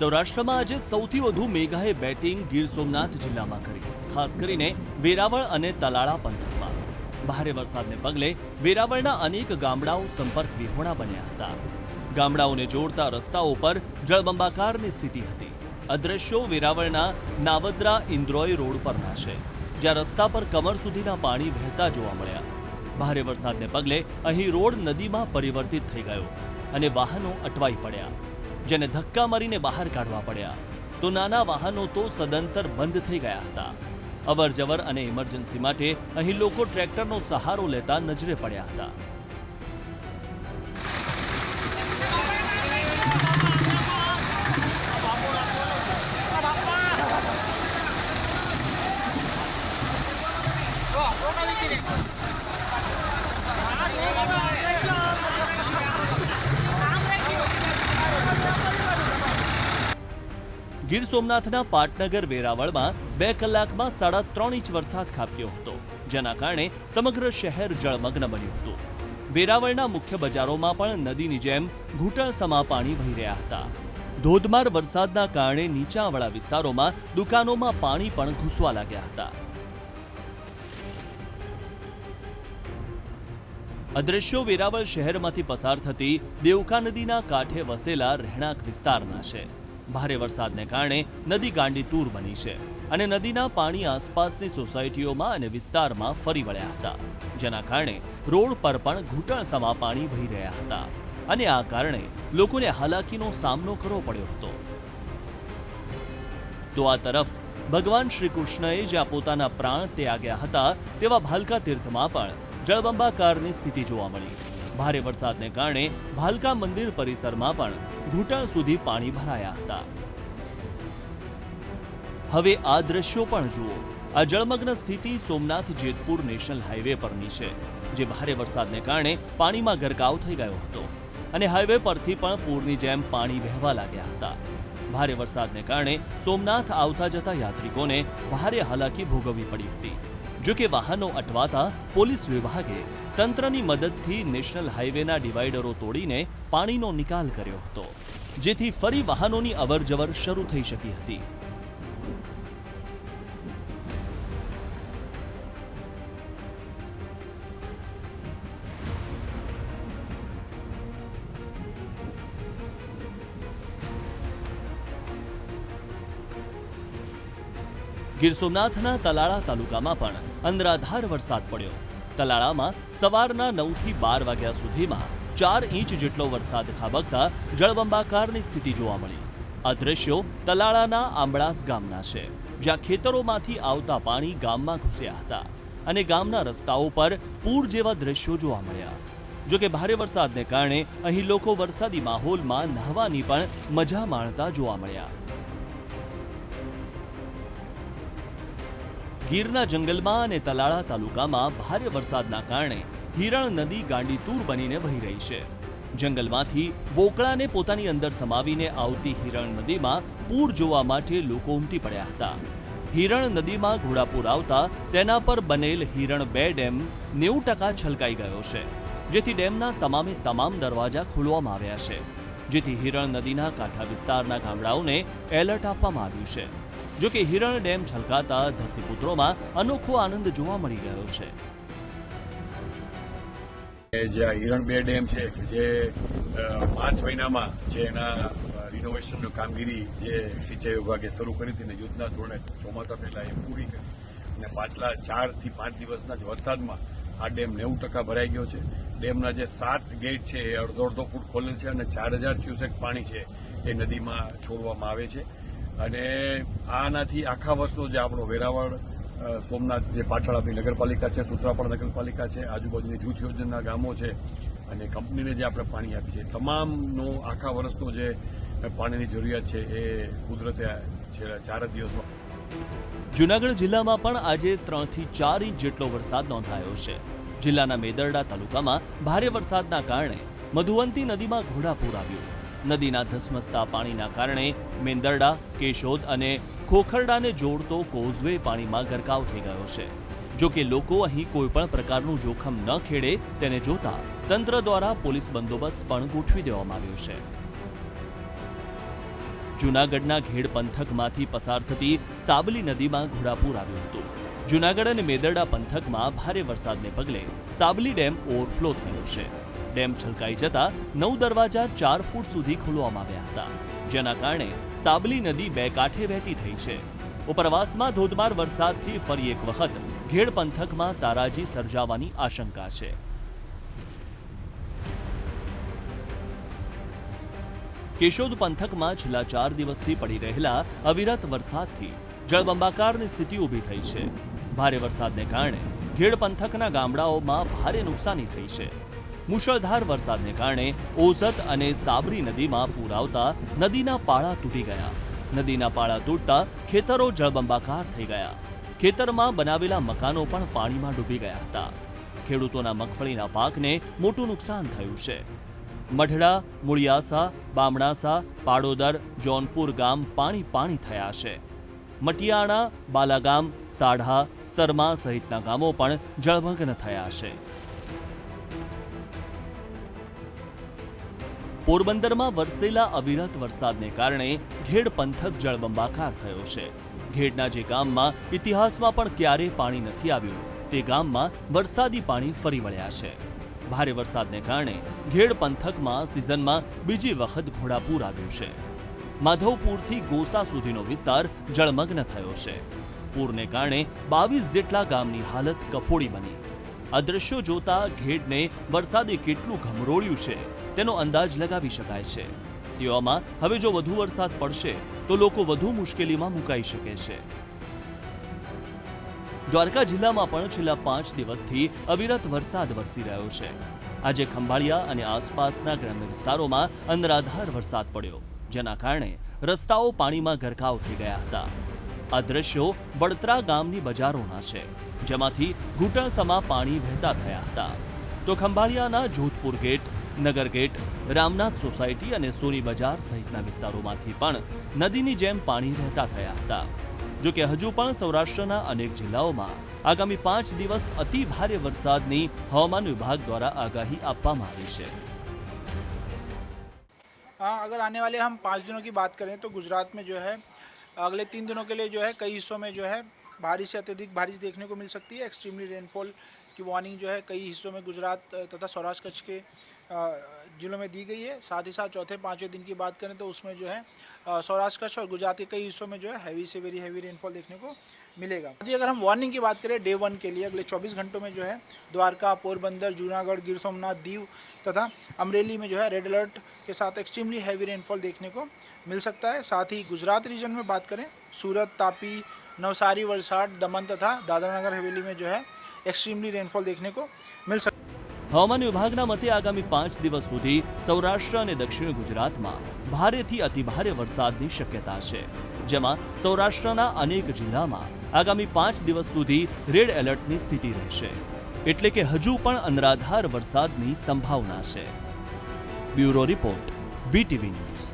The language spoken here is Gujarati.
સૌરાષ્ટ્રમાં આજે સૌથી વધુ મેઘાએ બેટિંગ ગીર સોમનાથ જિલ્લામાં કરી. ખાસ કરીને વેરાવળ અને તલાળા પંથકમાં. ભારે વરસાદને પગલે વેરાવળના અનેક ગામડાઓ સંપર્ક વિહોણા બન્યા હતા. ગામડાઓને જોડતા રસ્તાઓ પર જળબંબાકારની સ્થિતિ હતી. અદ્રશ્યો વેરાવળના નાવદ્રા ઇન્દ્રોય રોડ પરના છે, જ્યાં રસ્તા પર કમર સુધીના પાણી વહેતા જોવા મળ્યા. ભારે વરસાદને પગલે અહીં રોડ નદીમાં પરિવર્તિત થઈ ગયો અને વાહનો અટવાઈ પડ્યા. જેને ધક્કા મારીને બહાર કાઢવા પડ્યા. તો નાના વાહનો તો સદંતર બંધ થઈ ગયા હતા. અવર જવર અને ઇમરજન્સી માટે અહીં લોકો ટ્રેક્ટરનો સહારો લેતા નજરે પડ્યા હતા. ગીર સોમનાથના પાટનગર વેરાવળમાં બે કલાકમાં સાડા ત્રણ ઇંચ વરસાદ ખાબક્યો હતો, જેના કારણે સમગ્ર શહેર જળમગ્ન બન્યું હતું. વેરાવળના મુખ્ય બજારોમાં પણ નદીની જેમ ઘૂંટણ સમા પાણી વહી રહ્યા હતા. ધોધમાર વરસાદના કારણે નીચાણવાળા વિસ્તારોમાં દુકાનોમાં પાણી પણ ઘૂસવા લાગ્યા હતા. અદ્રશ્યો વેરાવળ શહેરમાંથી પસાર થતી દેવકા નદીના કાંઠે વસેલા રહેણાંક વિસ્તારના છે. ભારે વરસાદને કારણે નદી ગાંડીતૂર બની છે અને નદીના પાણી આસપાસની સોસાયટીઓમાં અને વિસ્તારમાં ફરી વળ્યા હતા, જેના કારણે રોડ પર પણ ઘૂંટણસમા પાણી વહી રહ્યા હતા અને આ કારણે લોકોને હાલાકીનો સામનો કરવો પડ્યો હતો. તો આ તરફ ભગવાન શ્રી કૃષ્ણએ જ્યાં પોતાના પ્રાણ ત્યાગ્યા હતા તેવા ભાલકા તીર્થમાં પણ જળબંબાકારની સ્થિતિ જોવા મળી. ભારે વરસાદને કારણે ભાલકા મંદિર પરિસરમાં પણ ઘૂંટણ સુધી પાણી ભરાયા હતા. હવે આ દ્રશ્યો પણ જુઓ. આ જળમગ્ન સ્થિતિ સોમનાથ જેતપુર નેશનલ હાઈવે પરની છે, જે ભારે વરસાદને કારણે પાણીમાં ગરકાવ થઈ ગયો હતો અને હાઈવે પરથી પણ પૂરની જેમ પાણી વહેવા લાગ્યા હતા. ભારે વરસાદને કારણે સોમનાથ આવતા જતા યાત્રિકોને ભારે હાલાકી ભોગવવી પડી હતી. જો કે વાહનો અટવાતા પોલીસ વિભાગે તંત્રની મદદથી નેશનલ હાઈવેના ડિવાઈડરો તોડીને પાણીનો નિકાલ કર્યો હતો, જેથી ફરી વાહનોની અવરજવર શરૂ થઈ શકી હતી. ગીર સોમનાથના તલાળા તાલુકામાં પણ અંદરાધાર વરસાદ પડ્યો. તલાળામાં સવારના નવથી બાર વાગ્યા સુધીમાં ચાર ઇંચ જેટલો વરસાદ ખાબકતા જળબંબાકારની સ્થિતિ જોવા મળી. આ દ્રશ્યો તલાળાના આંબળાસ ગામના છે, જ્યાં ખેતરોમાંથી આવતા પાણી ગામમાં ઘૂસ્યા હતા અને ગામના રસ્તાઓ પર પૂર જેવા દ્રશ્યો જોવા મળ્યા. જો કે ભારે વરસાદને કારણે અહીં લોકો વરસાદી માહોલમાં નહાવાની પણ મજા માણતા જોવા મળ્યા. ગીરના જંગલમાં અને તલાળા તાલુકામાં ભારે વરસાદના કારણે હિરણ નદી ગાંડીતૂર બનીને વહી રહી છે. જંગલમાંથી વોકળાને પોતાની અંદર સમાવીને આવતી હિરણ નદીમાં પૂર જોવા માટે લોકો ઉમટી પડ્યા હતા. હિરણ નદીમાં ઘોડાપૂર આવતા તેના પર બનેલ હિરણ બે ડેમ નેવું ટકા છલકાઈ ગયો છે, જેથી ડેમના તમામે તમામ દરવાજા ખોલવામાં આવ્યા છે, જેથી હિરણ નદીના કાંઠા વિસ્તારના ગામડાઓને એલર્ટ આપવામાં આવ્યું છે. જો કે હિરણ ડેમ છલકાતા ધરતીપુત્રોમાં અનોખો આનંદ જોવા મળી રહ્યો છે. જે હિરણ બે ડેમ છે, જે માર્ચ મહિનામાં જે એના રિનોવેશનની કામગીરી જે સિંચાઈ વિભાગે શરૂ કરી હતી ને યુદ્ધના ધોરણે ચોમાસા પહેલા એ પૂરી કરી. અને પાછલા ચારથી પાંચ દિવસના જ વરસાદમાં આ ડેમ નેવું ટકા ભરાઈ ગયો છે. ડેમના જે સાત ગેટ છે એ અડધો અડધો ફૂટ ખોલેલ છે અને ચાર હજાર ક્યુસેક પાણી છે એ નદીમાં છોડવામાં આવે છે. અને આનાથી આખા વર્ષનો જે આપણો વેરાવળ સોમનાથ જે પાટણ આપણી નગરપાલિકા છે સુત્રાપણ નગરપાલિકા છે, આજુબાજુની જૂથ યોજનાના ગામો છે અને કંપનીને જે આપણે પાણી આપીએ છીએ. તમામનો આખા વર્ષનો જે પાણીની જરૂરિયાત છે એ કુદરતે છેલ્લા ચાર દિવસમાં જૂનાગઢ જિલ્લામાં પણ આજે ત્રણથી ચાર ઇંચ જેટલો વરસાદ નોંધાયો છે. જિલ્લાના મેદરડા તાલુકામાં ભારે વરસાદના કારણે મધુવંતી નદીમાં ઘોડાપૂર આવ્યું. નદીના ધસમસતા પાણીના કારણે મેંદરડા, કેશોદ અને ખોખરડાને જોડતો કોઝવે પાણીમાં ગરકાવ થઈ ગયો છે. જો કે લોકો અહીં કોઈપણ પ્રકારનું જોખમ ન ખેડે, તેને જોતા તંત્ર દ્વારા પોલીસ બંદોબસ્ત પણ ગોઠવી દેવામાં આવ્યો છે. જૂનાગઢના ઘેડ પંથકમાંથી પસાર થતી સાબલી નદીમાં ઘોડાપૂર આવ્યું હતું. જૂનાગઢ અને મેદરડા પંથકમાં ભારે વરસાદને પગલે સાબલી ડેમ ઓવરફ્લો થયો છે. ડેમ છલકાઈ જતા નવ દરવાજા ચાર ફૂટ સુધી ખોલવામાં આવ્યા હતા, જેના કારણે સાબલી નદી બે કાંઠે વહેતી થઈ છે. ઉપરવાસમાં ધોધમાર વરસાદથી ફરી એક વખત ઘેડ પંથકમાં તારાજી સર્જાવાની આશંકા છે. કેશોદ પંથકમાં છેલ્લા ચાર દિવસથી પડી રહેલા અવિરત વરસાદથી જળબંબાકારની સ્થિતિ ઊભી થઈ છે. ભારે વરસાદને કારણે ઘેડ પંથકના ગામડાઓમાં ભારે નુકસાની થઈ છે. મુશળધાર વરસાદને કારણે ઓઝત અને સાબરી નદીમાં પૂર આવતા નદીના પાળા તૂટી ગયા. નદીના પાળા તૂટતા ખેતરો જળબંબાકાર થઈ ગયા. ખેતરમાં બનાવેલા મકાનો પણ પાણીમાં ડૂબી ગયા હતા. ખેડૂતોના મગફળીના પાકને મોટું નુકસાન થયું છે. મઢડા, મુળિયાસા, બામણાસા, પાડોદર, જોનપુર ગામ પાણી પાણી થયા છે. મટિયાણા, બાલાગામ, સાઢા, સરમા સહિતના ગામો પણ જળમગ્ન થયા છે. પોરબંદરમાં વરસેલા અવિરત વરસાદને કારણે ઘેડ પંથક જળબંબાકાર થયો છે. ઘેડના જે ગામમાં ઇતિહાસમાં પણ ક્યારેય પાણી નથી આવ્યું, તે ગામમાં વરસાદી પાણી ફરી વળ્યા છે. ભારે વરસાદને કારણે ઘેડ પંથકમાં સિઝનમાં બીજી વખત ઘોડાપૂર આવ્યું છે. માધવપુરથી ગોસા સુધીનો વિસ્તાર જળમગ્ન થયો છે. પૂરને કારણે બાવીસ જેટલા ગામની હાલત કફોડી બની. આ દ્રશ્યો જોતા ઘેડને વરસાદે કેટલું ઘમરોળ્યું છે. તેનો અંદાજ લગાવી શકાય છે. તેવામાં હવે જો વધુ વરસાદ પડશે, તો લોકો વધુ મુશ્કેલીમાં મુકાઈ શકે છે. દ્વારકા જિલ્લામાં પણ છેલ્લા પાંચ દિવસથી અવિરત વરસાદ વરસી રહ્યો છે. આજે ખંભાળિયા અને આસપાસના ગ્રામ્ય વિસ્તારોમાં અંદરાધાર વરસાદ પડ્યો, જેના કારણે રસ્તાઓ પાણીમાં ગરકાવ થઈ ગયા હતા. આ દ્રશ્યો વડતરા ગામની બજારોના છે, જેમાંથી ઘૂંટણસમા પાણી વહેતા થયા હતા. તો ખંભાળિયાના જોધપુર ગેટ નગર ગેટ રામનાથ સોસાયટી અને સોની બજાર સહિતના વિસ્તારોમાંથી પણ નદીની જેમ પાણી વહેતા થયા હતા જો કે હજુ પણ સૌરાષ્ટ્રના અનેક જિલ્લાઓમાં આગામી પાંચ દિવસ અતિ ભારે વરસાદની હવામાન વિભાગ દ્વારા આગાહી આપવામાં આવી છે हाँ अगर आने वाले हम पाँच दिनों की बात करें तो गुजरात में जो है अगले तीन दिनों के लिए जो है कई हिस्सों में जो है बारिश से अत्यधिक बारिश देखने को मिल सकती है एक्सट्रीमली रेनफॉल की वार्निंग जो है कई हिस्सों में गुजरात अ, तथा सौराष्ट्र कच्छ के अ, जिलों में दी गई है। साथ ही साथ चौथे पाँचवें दिन की बात करें तो उसमें जो है सौराष्ट्र, कच्छ और गुजरात के कई हिस्सों में जो है हैवी से वेरी हैवी रेनफॉल देखने को मिलेगा। यदि अगर हम वार्निंग की बात करें डे वन के लिए अगले 24 घंटों में जो है, द्वारका, पोरबंदर, जूनागढ़, गिर सोमनाथ, दीव तथा अमरेली में जो है रेड अलर्ट के साथ एक्सट्रीमली हैवी रेनफॉल देखने को मिल सकता है। साथ ही गुजरात रीजन में बात करें, सूरत, तापी, नवसारी, वलसाड, दमन तथा दादरा नगर हवेली में जो है एक्सट्रीमली रेनफॉल देखने को मिल सकता है હવામાન વિભાગના મતે આગામી પાંચ દિવસ સુધી સૌરાષ્ટ્ર અને દક્ષિણ ગુજરાતમાં ભારેથી અતિભારે વરસાદની શક્યતા છે. જેમાં સૌરાષ્ટ્રના અનેક જિલ્લામાં આગામી પાંચ દિવસ સુધી રેડ એલર્ટની સ્થિતિ રહેશે. એટલે કે હજુ પણ અનરાધાર વરસાદની સંભાવના છે. Bureau report, VTV news.